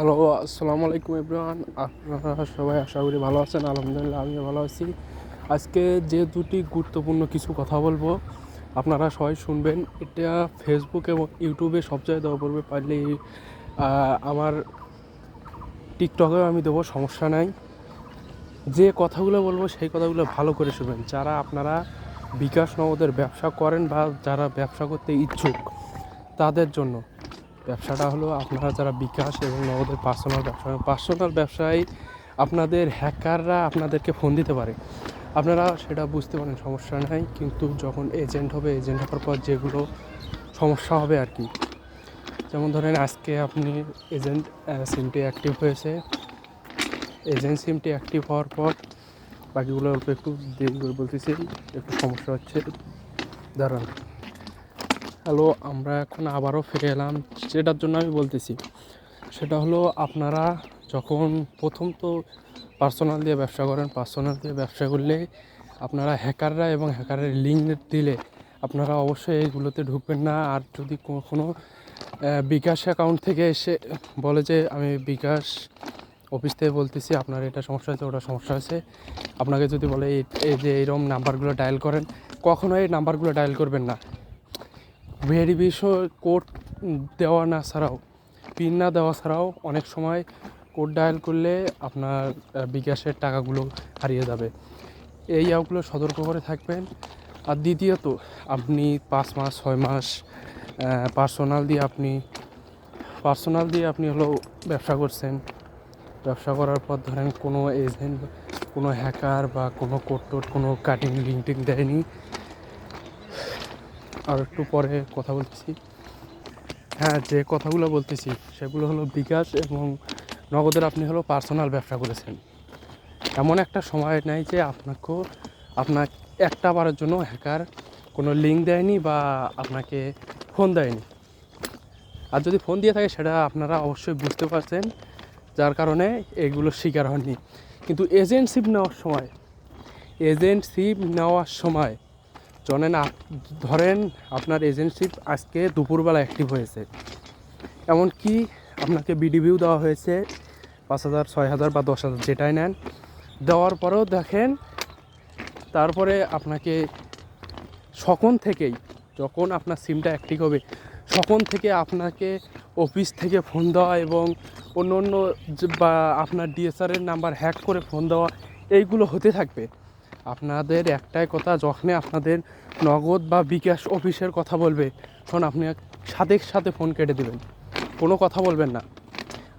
Hello আসসালামু আলাইকুম everyone আপনারা সবাই আশা করি ভালো আছেন। আলহামদুলিল্লাহ, আমিও ভালো আছি। আজকে যে দুটি গুরুত্বপূর্ণ কিছু কথা বলব, আপনারা সবাই শুনবেন। এটা ফেসবুক এবং ইউটিউবে সব জায়গায় দেওয়া পড়বে। পারলে আমার টিকটকেও আমি দেবো, সমস্যা নাই। যে কথাগুলো বলব, সেই কথাগুলো ভালো করে শুনবেন। যারা আপনারা বিকাশ নগদের ব্যবসা করেন বা যারা ব্যবসা করতে ইচ্ছুক, তাদের জন্য। ব্যবসাটা হলো আপনারা যারা বিকাশ এবং নগদের পার্সোনাল ব্যবসা পার্সোনাল ব্যবসায় আপনাদের হ্যাকাররা আপনাদেরকে ফোন দিতে পারে। আপনারা সেটা বুঝতে পারেন, সমস্যা নাই। কিন্তু যখন এজেন্ট হবে এজেন্ট হওয়ার পর যেগুলো সমস্যা হবে আর কি। যেমন ধরেন আজকে আপনি এজেন্ট সিমটি অ্যাক্টিভ হয়েছে। এজেন্ট সিমটি অ্যাক্টিভ হওয়ার পর বাকিগুলো অল্প একটু দেরি করে বলতেছি, একটু সমস্যা হচ্ছে। দাঁড়ান। হ্যালো আমরা এখন আবারও ফিরে এলাম। যেটার জন্য আমি বলতেছি সেটা হলো আপনারা যখন প্রথম তো পার্সোনাল দিয়ে ব্যবসা করেন পার্সোনাল দিয়ে ব্যবসা করলে আপনারা হ্যাকাররা এবং হ্যাকারের লিঙ্ক দিলে আপনারা অবশ্যই এইগুলোতে ঢুকবেন না। আর যদি কখনো আহ, বিকাশ অ্যাকাউন্ট থেকে এসে বলে যে আমি বিকাশ অফিস থেকে বলতেছি আপনার এটা সমস্যা হয়েছে ওটা সমস্যা হয়েছে। আপনাকে যদি বলে এই- যে এইরকম নাম্বারগুলো ডায়াল করেন কখনোই এই নাম্বারগুলো ডায়াল করবেন না। ভেরিফিকেশন কোড দেওয়া না ছাড়াও, পিন না দেওয়া ছাড়াও অনেক সময় কোড ডায়াল করলে আপনার বিকাশের টাকাগুলো হারিয়ে যাবে। এই অ্যাপগুলো সতর্ক করে থাকবেন। আর দ্বিতীয়ত, আপনি পাঁচ মাস, ছয় মাস পার্সোনাল দিয়ে আপনি পার্সোনাল দিয়ে আপনি হলো ব্যবসা করছেন। ব্যবসা করার পর ধরেন কোনো এজেন্ট কোনো হ্যাকার বা কোনো কোড টোড কোনো কাটিং লিঙ্কটিং দেয়নি। আর একটু পরে কথা বলতেছি। হ্যাঁ যে কথাগুলো বলতেছি, সেগুলো হলো বিকাশ এবং নগদের আপনি হলো পার্সোনাল ব্যবসা করেছেন। এমন একটা সময় নাই যে আপনাকেও আপনার একটা বারের জন্য হ্যাকার কোনো লিঙ্ক দেয়নি বা আপনাকে ফোন দেয়নি। আর যদি ফোন দিয়ে থাকে, সেটা আপনারা অবশ্যই বুঝতে পারছেন, যার কারণে এগুলোর শিকার হননি। কিন্তু এজেন্টশিপ নেওয়ার সময় এজেন্টশিপ নেওয়ার সময় জনেন ধরেন আপনার এজেন্টশিপ আজকে দুপুরবেলা অ্যাক্টিভ হয়েছে। এমনকি আপনাকে বিডিভিউ দেওয়া হয়েছে পাঁচ হাজার, ছয় হাজার বা দশ হাজার যেটাই নেন। দেওয়ার পরেও দেখেন, তারপরে আপনাকে সখন থেকেই যখন আপনার সিমটা অ্যাক্টিভ হবে সকন থেকে আপনাকে অফিস থেকে ফোন দেওয়া এবং অন্য অন্য বা আপনার ডিএসআরের নাম্বার হ্যাক করে ফোন দেওয়া, এইগুলো হতে থাকবে। আপনাদের একটাই কথা, যখনই আপনাদের নগদ বা বিকাশ অফিসের কথা বলবে, তখন আপনি সাথে সাথে ফোন কেটে দেবেন। কোনো কথা বলবেন না।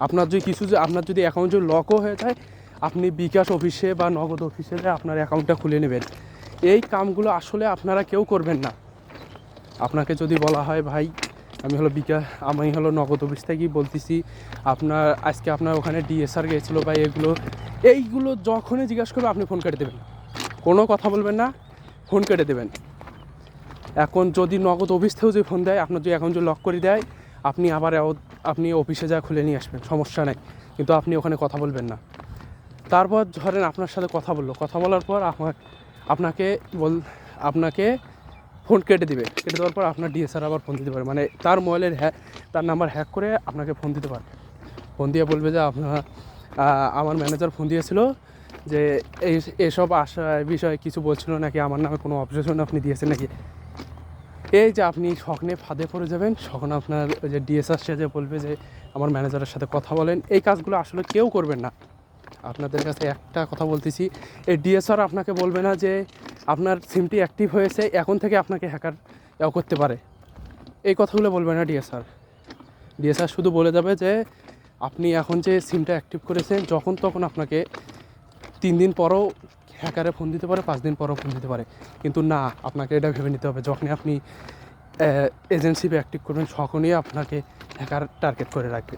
আপনার যদি কিছু যে আপনার যদি অ্যাকাউন্ট যদি লকও হয়ে যায়, আপনি বিকাশ অফিসে বা নগদ অফিসে আপনার অ্যাকাউন্টটা খুলে নেবেন। এই কামগুলো আসলে আপনারা কেউ করবেন না। আপনাকে যদি বলা হয়, ভাই, আমি হলো বিকাশ, আমি হলো নগদ অফিস থেকেই বলতেছি, আপনার, আজকে আপনার ওখানে ডিএসআর গিয়েছিল বা এগুলো, এইগুলো যখনই জিজ্ঞাসা করবে, আপনি ফোন কেটে দেবেন কোনো কথা বলবেন না ফোন কেটে দেবেন। এখন যদি নগদ অফিস থেকেও যদি ফোন দেয়, আপনার যদি এখন যদি লক করে দেয়, আপনি আবার আপনি অফিসে যা খুলে নিয়ে আসবেন, সমস্যা নেই। কিন্তু আপনি ওখানে কথা বলবেন না। তারপর ধরেন আপনার সাথে কথা বলল। কথা বলার পর আমার, আপনাকে বল, আপনাকে ফোন কেটে দিবে। কেটে দেওয়ার পর আপনার ডিএসআর আবার ফোন দিতে পারে। মানে তার মোবাইলের হ্যাক তার নাম্বার হ্যাক করে আপনাকে ফোন দিতে পারে। ফোন দিয়ে বলবে যে আপনার আমার ম্যানেজার ফোন দিয়েছিল যে এই এসব আশা বিষয়ে কিছু বলছিল নাকি? আমার নামে কোনো অবজেকশন আপনি দিয়েছেন নাকি? এই যে আপনি স্বপ্নে ফাঁদে পড়ে যাবেন তখন আপনার যে ডিএসআর সে যে বলবে যে আমার ম্যানেজারের সাথে কথা বলেন। এই কাজগুলো আসলে কেউ করবেন না। আপনাদের কাছে একটা কথা বলতেছি, এই ডিএসআর আপনাকে বলবে না যে আপনার সিমটি অ্যাক্টিভ হয়েছে, এখন থেকে আপনাকে হ্যাকার করতে পারে। এই কথাগুলো বলবে না ডিএসআর ডিএসআর শুধু বলে যাবে যে, আপনি এখন যে সিমটা অ্যাক্টিভ করেছেন, যখন তখন আপনাকে তিন দিন পরও হ্যাকারে ফোন দিতে পারে, পাঁচ দিন পরও ফোন দিতে পারে। কিন্তু না, আপনাকে এটা ভেবে নিতে হবে। যখনই আপনি এজেন্সিপে অ্যাক্টিভ করবেন, তখনই আপনাকে হ্যাকার টার্গেট করে রাখবে।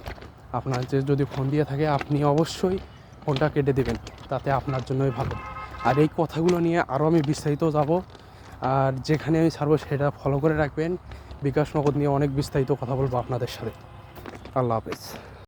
আপনার যে যদি ফোন দিয়ে থাকে, আপনি অবশ্যই ফোনটা কেটে দেবেন। তাতে আপনার জন্যই ভালো। আর এই কথাগুলো নিয়ে আরও আমি বিস্তারিত যাব। আর যেখানে আমি ছাড়বো, সেটা ফলো করে রাখবেন। বিকাশ নগদ নিয়ে অনেক বিস্তারিত কথা বলব আপনাদের সাথে। আল্লাহ হাফেজ।